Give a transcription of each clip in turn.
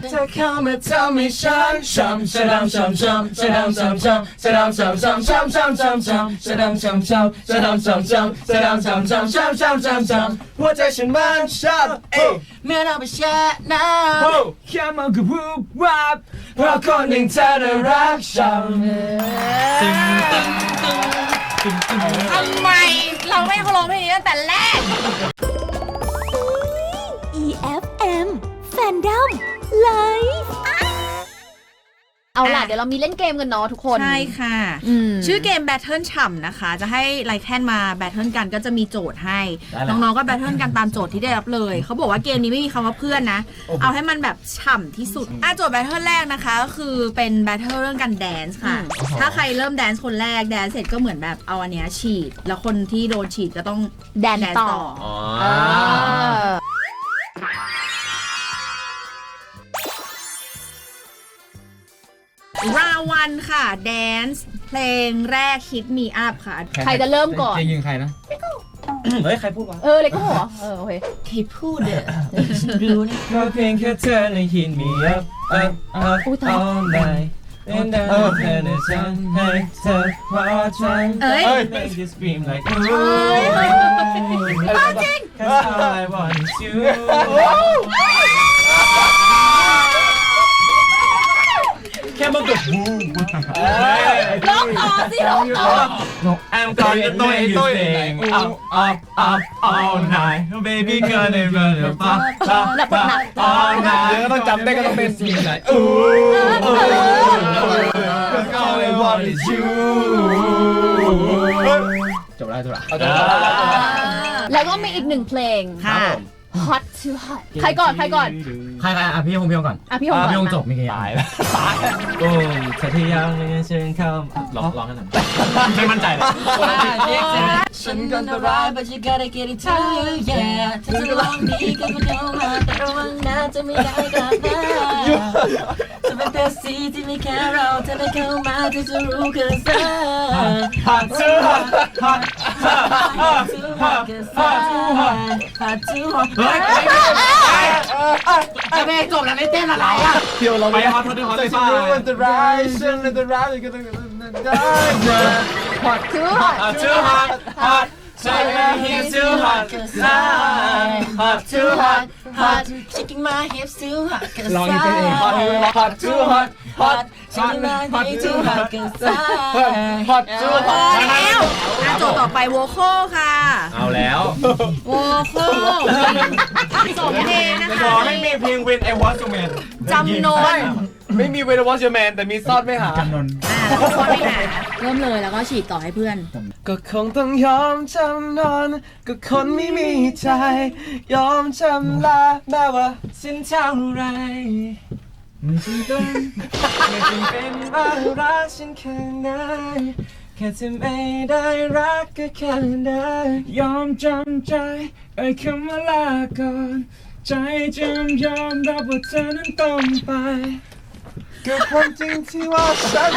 เธอเข้ามาทำให้ฉันช้ำช้ำช้ำช้ำช้ำช้ำช้ำช้ำช้ำชะดำช้ำช้ำช้ำช้ำช้ำช้ำชะดำช้ำช้ำชะดำช้ำช้ำชะดำช้ำช้ำช้ำช้ำช้ำช้ำหัวใจฉันมันช้ำเอ้เมื่อเราไปแช่น้ำแค่มองก็วูบวับเพราะคนหนึ่งเธอได้รักฉันตึงตึงตึงตึงตึงทำไมเราไม่เขาร้องเพลงนี้ตั้งแต่แรก EFM แฟนดอม Fandom Live เอาล่ะ เดี๋ยวเรามีเล่นเกมกันเนาะทุกคนใช่ค่ะ อืม ชื่อเกม Battle ฉ่ำนะคะ จะให้ไลแคนมาแบทเทิลกันก็จะมีโจทย์ให้น้องๆก็แบทเทิลกันตามโจทย์ที่ได้รับเลย เขาบอกว่าเกมนี้ไม่มีคำว่าเพื่อนนะเอาให้มันแบบฉ่ำที่สุดอะโจทย์แบทเทิลแรกนะคะก็คือเป็นแบทเทิลเรื่องการแดนซ์ค่ะถ้าใครเริ่มแดนซ์คนแรกแดนซ์เสร็จก็เหมือนแบบเอาอันเนี้ยฉีด แล้วคนที่โดนฉีดก็ต้องแดนต่อ อ๋อ เออ ราวันค่ะ แดนซ์เพลงแรกฮิตมีอัพค่ะ ใครจะเริ่มก่อนจะยิงใครนะ เฮ้ย ใครพูดวะเออเลยก็หัวเออโอเคใครพูดเด้อฉันรู้นะก็เพียงแค่เธอในหินมี up up up อุ๊ยตาย all night เป็นได้แค่ในฉันให้เธอพอฉันเอ้ย make you scream like เอ้ย จริง Cause all I want is you แค่มันกดบูมลองต่อสิลองต่อ I'm gonna do it do it up up up all night baby gonna burn the fire up up all night ก็ต้องจำได้ก็ต้องเป็นสีไหนอู้อู้ก็เลยว่าเป็นชูจบแล้วจบแล้วแล้วก็มีอีกหนึ่งเพลงค่ะ hot to hot ใครก่อน ใครก่อน ใครใครอะพี่ฮงพี่ฮงก่อนอะพี่หงก่อนพี่ฮงนะจบมีกี่ตายแล้วตายโอ้เธอที่ยังไม่เชิญเข้าร้องร้องกันหน่อยไม่มั่นใจเลย ฉันกันร้าย but you gotta get it to you yeah เธอจะลองดีก็ไม่เข้ามาแต่ระวังนะจะไม่ได้กลับมาจะเป็นเพสซีที่ไม่แค่เราเธอไม่เข้ามาเธอจะรู้กันซะ hot too hot hot hot too hot cause hot too hot hot too hot ไอเมย์จบแล้วไม่เต้นอะไรอะเที่ยวเราไปฮอตฮอตฮอตไปมันจะร้ายฉันจะร้ายก็ต้องได้ hot to hot hot too hot hot ใช่ไหม he's too hot hot too hot hot shaking my hips too hot cause ลองอีกที hot hot too hot hot shaking my hips too hot cause I hot too พอ hot แล้วอะโจทย์ต่อไปโวโคค่ะเอาแล้วโวโคสองเพลงนะขคะอให้มีเพียง When I Was Your Man จำนนไม่มี When I Was Your Man แต่มีซ่อนไม่หาจำนนอะ แล้วก็ซ้อนไปหาเริ่มเลยแล้วก็ฉีดต่อให้เพื่อน ก็คงต้องยอมจำนนก็คนไม่มีใจ ยอมจำลาแม้ว่าสิ้นเท่าไรไม่จำเป็นไม่จำเป็นว่ารักฉันแค่ไหนแค่เธอไม่ได้รักก็แค่ได้ยอมจำใจไอ้คำว่าลาก่อน ใจจึงยอมรับว่าเธอนั้นต้องไป ก็ความจริงที่ว่าฉัน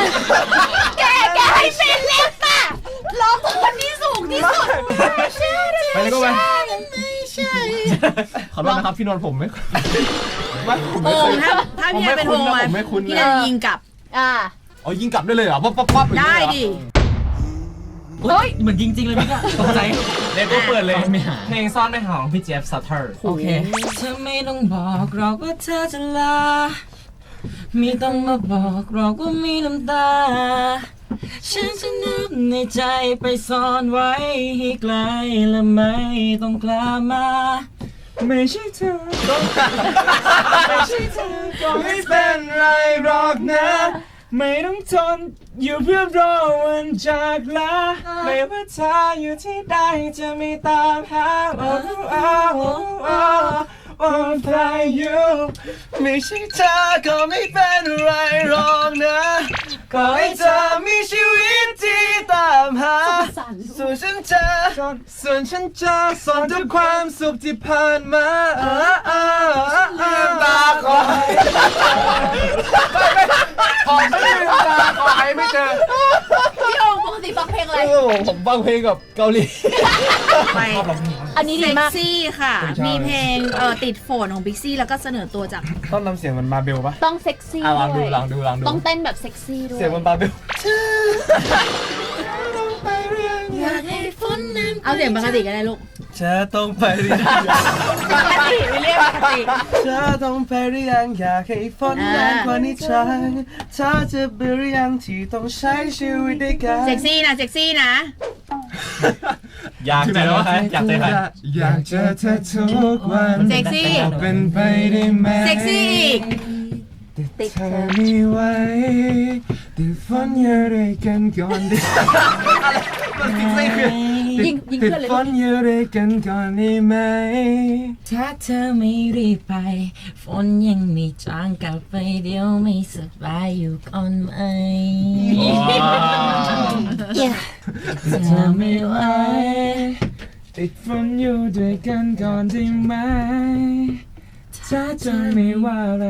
แกแกให้เป็นเล็บป่ะร้องคนที่สูงที่สุดไปเลยก็ไป ไม่ใช่ขอโทษนะครับพี่นนท์ผมไม่ไม่ผมโอไม่เคมยถ้าถ้าพี่แอนเป็นวงผมมาไม่คุ้นนะ พี่แอนยิงกลับ อ่า อ๋อยิงกลับได้เลยเหรอปั๊บปั๊บปั๊บอย่างได้นี้เหรอดิ เฮ้ยเหมือนยิงจริงเลยพี่ก็ตกใจเด็กก็เปิดเลยเพลงซ่อนไม่หาของพี่เจฟซัตเตอร์โอเค เธอไม่ต้องบอกหรอกว่าเธอจะลาไม่ต้องมาบอกหรอกว่ามีน้ำตา ฉันจะนึกในใจไปซ่อนไว้ให้ไกลและไม่ต้องกล้ามา ไม่ใช่เธอก็ไม่ใช่เธอก็ไม่เป็นไรหรอกนะ ไม่ต้องทนอยู่เพื่อรอวันจากลาไม่ว่าเธออยู่ที่ใดจะไม่ตามหา oh oh oh oh oh fly you ไม่ใช่เธอก็ไม่เป็นไรหรอกนะขอให้เธอมีชีวิตที่ตามหา ส่วนฉันจะส่วนฉันจะสอนทุกความสุขที่ผ่านมาลืมตาคอยพอไม่ลืมตาคอยไม่เจอพี่โอง ปกติฟังเพลงอะไรผมฟังเพลงกับเกาหลี ไปอันนี้ดีเซ็กมาก ซี่ค่ะชอบมีเพลงเอ่อติดโฟนของบิ๊กซี่แล้วก็เสนอตัวจากต้นน้ำเสียงมันมาเบลปะต้องเซ็กซี่อะลองดูด้วยลองดูลองดู ต้องเต้นแบบเซ็กซี่ด้วย เสียงมันมาเบลเอาเสียงปกติก็ได้ลูก เธอต้องไปหรือยังปกติไม่เรียกปกติ เธอต้องไปหรือยังอยากให้ฝนนานกว่านี้ใจเธอจะเบื่อหรือยังที่ต้องใช้ชีวิตด้วยกันเซ็กซี่นะเซ็กซี่นะ อยากเจอใครอยากเจอใครอยากเจอเธอทุกวันเซ็กซี่ เป็นไปได้ไหมเซ็กซี่อีกติดเธอไม่ไหวติดฝนเยอะด้วยกันก่อนดิอะไรมันติดไม่คือ ยิงยิงติดเพื่อนเลยฝนเยอะด้วยกันก่อนได้ไหม ถ้าเธอไม่รีบไป ฝนยังไม่จางกลับไปเดี๋ยวไม่สบายอยู่ก่อนไหมเธอไม่ไหวติดฝนอยู่ด้วยกันก่อนได้ไหม ถ้าจะไม่ว่าอะไร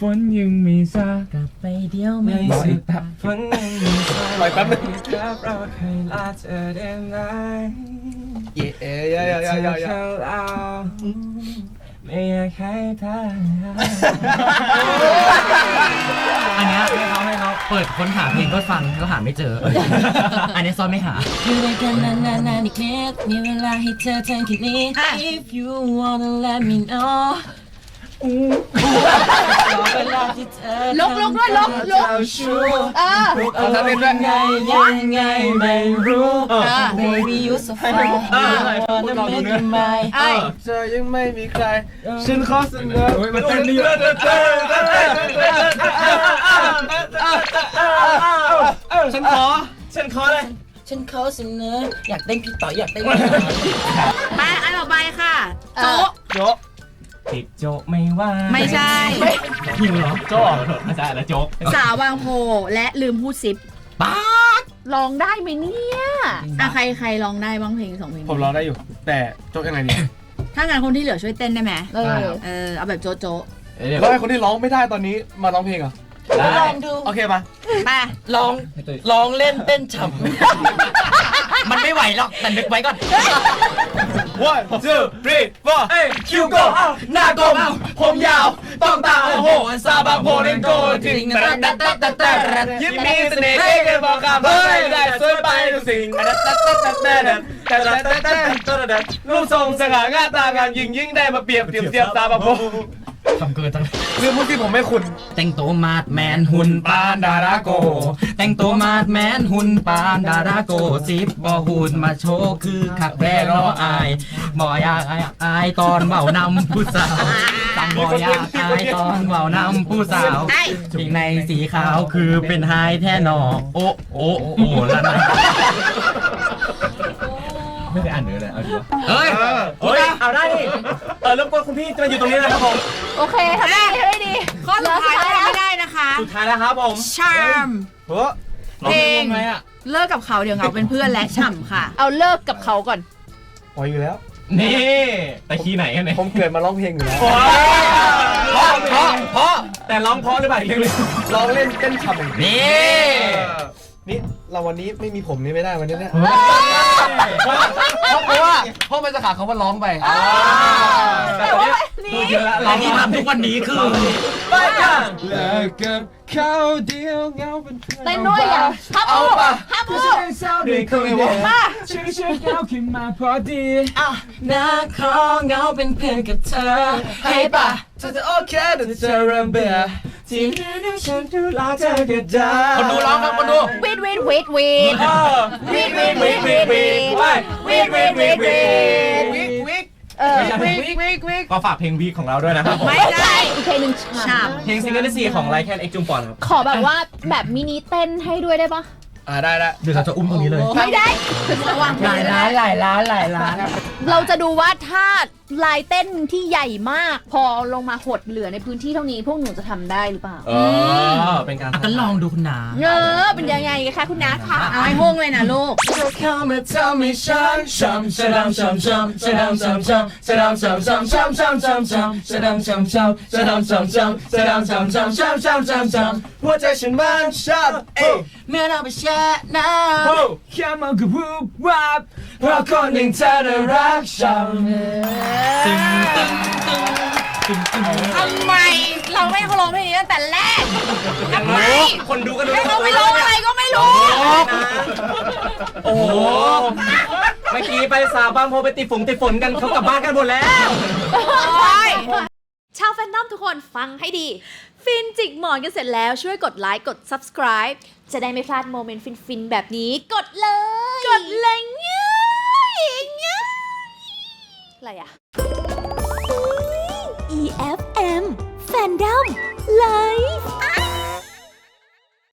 ฝนยังมีซากลับไปเดี๋ยวไม่ไม่สสิบายฝนยังมีซากปล่อยแป๊บนึง ครับเราเคยลาเธอได้ไหมเย้เย้เย้เย้เย้เย้ไม่อยากให้เธออันเนี้ยให้เขาให้เขาเปิดค้นหาเพลงก็ฟังก็หาไม่เจอ อันนี้ซ่อนไม่หา อยู่ด้วยกันนานๆอีกนิดมีเวลาให้เธอเธอคิดนี้ If you wanna let me know รอ เวลาที่เธอลุกลุกด้วยลุกลุก เจ้าชู้เออเอาทำเป็นด้วยไงยังไงไม่รู้ เออ Baby you so fine I wanna make you mine ไอ้เธอยังไม่มีใคร ฉันขอเสนอมันเต้นดีฉันขอ ฉันขอเลย ฉันขอเสนออยากเต้นพี่ต่ออยากเต้นพี่ต่อไปอันต่อไปค่ะ โจ๊ะ โจ ติดโจ๊กไม่ว่าไม่ใช่ หิวเหรอโจ๊กไม่ใช่แล้วโจ๊กสาวบางโพและลืมพูดซิปป้าลองได้ไหมเนี่ยอะใครใครร้องได้บ้างเพลงสองเพลงผมร้องได้อยู่ แต่โจยังไงดีถ้างั้นคนที่เหลือช่วยเต้นได้ไหมเออเออเอาแบบโจ๊ะโจ๊ะแล้วไอ้คนที่ร้องไม่ได้ตอนนี้มาร้องเพลงเหรอได้ลองดูโอเคมาไปลองลองเล่นเต้นฉ่ำมันไม่ไหวหรอกแต่นึกไว้ก่อน one two three four เอ้ยคิวโกหน้ากลมผมยาวต้องตาโอ้โหซาบะโพเลนโกจริงแต่แต่แต่แต่แต่ยิ้มมีเสน่ห์เก่งบอกคำเฮ้ยได้สวยไปทุกสิ่งแต่แต่แต่แต่แต่แต่แต่แต่แต่แต่รูปทรงสง่างามตางานยิ่งยิ่งได้มาเปรียบเทียบเทียบซาบะโพ ทำเกินจังเรื่องพวกที่ผมไม่คุ้นแต่งตัวมาดแมนหุ่นปานดาราโก แต่งตัวมาดแมนหุ่นปานดาราโกสิบบอหุ่นมาโชว์คือขักแร่รออายบอยากอายอายตอนเบานำผู้สาวตั้งบอยากอายตอนเบานำผู้สาวไอ้สิ่งในสีขาวคือเป็นไฮแท่นอโอ้โอ้โอ้ละนะไม่ได้อ่านเนื้อเลยเอาดูเฮ้ยเฮ้ยเอาได้ดิเออรบกวนคุณพี่จะมาอยู่ตรงนี้นะครับผม โอเคทำได้ทำได้ดีข้อสุดท้ายที่ทำไม่ได้นะคะสุดท้ายแล้วครับผม charm เฮ้อเพลงไงอะเลิกกับเขาเดี๋ยวเหงาเป็นเพื่อนและฉ่ำค่ะ เอาเลิกกับเขาก่อนโอ้ยอยู่แล้ว นี่แต่คีย์ไหนกันเนี่ยผมเกิดมาร้องเพลงอยู่แล้ว เพราะเพราะเพราะแต่ร้องเพราะหรือเปล่าอีกเรื่องหนึงร้องเล่นเต้นฉ่ำอย่างนี้นี่ นี่เราวันนี้ไม่มีผมนี่ไม่ได้วันนี้เนี่ยเพราะเพราะว่าเพราะมันจะขาดคำว่าร้องไปแต่ว่าพูดเยอะแล้วและที่ทำทุกวันนี้คือไปกันเลิกกับเขาเดียวเงาเป็นเพื่อนเต้นด้วยอะฮับเอาบูป่ะฮับบูเศร้าด้วยคนเดียวชื่อชื่อเขาขึ้นมาพอดีนาขอเงาเป็นเพื่อนกับเธอให้ปะเธอจะโอเคแต่เธอเริ่มเบื่อ ที่นี่ดูฉันดูแลเธอก็ได้คนดูร้องครับคนดู วีดวีดวีดวีด เออวีดวีดวีดวีดวีดไปวีดวีดวีดวีดวิกวิกเออ วิกวิกวิกก็ฝากเพลงวีคของเราด้วยนะครับผมไม่ใช่อีกเพลงหนึ่งฉ่ฉ่เพลงซิงเกิลที่สี่ของไลแคนเอ็กจุมปอนครับำขอแบบว่าแบบมินิเต้นให้ด้วยได้ปะอ่าได้ได้เดี๋ยวเราจะอุ้มตรงนี้เลย ไม่ได้ำระวังหลายล้านหลายล้านหลายล้านเราจะดูว่าถ้า ลายเต้นที่ใหญ่มาก พอลงมาหดเหลือในพื้นที่เท่านี้ พวกหนูจะทำได้หรือเปล่า เออเป็นการก็ลองดูคุณนาเออเป็นยังไงคะคุณนาคะเอาให้องเลยนะลูกหัวใจฉันมันชอ้เมื่อเราไปแช่น้แค่มองก็วูบวับเพราะคนหนึ่งเธอรักช้ำตึงตึงตึงตึงตึงทำไมเราไม่ให้เขาร้องเพลงนี้ตั้งแต่แรกทำไมคนดูก็ดูให้เขาไปร้องอะไรก็ไม่รู้ โอ้โหเมื่อกี้ไปสาบางโพไปติดฝนติดฝนกันเขากลับบ้านกันหมดแล้วโอ๊ยชาวแฟนนอมทุกคนฟังให้ดี ฟินจิกหมอนกันเสร็จแล้วช่วยกดไลค์กด subscribe จะได้ไม่พลาดโมเมนต์ฟินๆแบบนี้ กดเลย กดเลยง่าย อะไรอะ EFM Fandom Life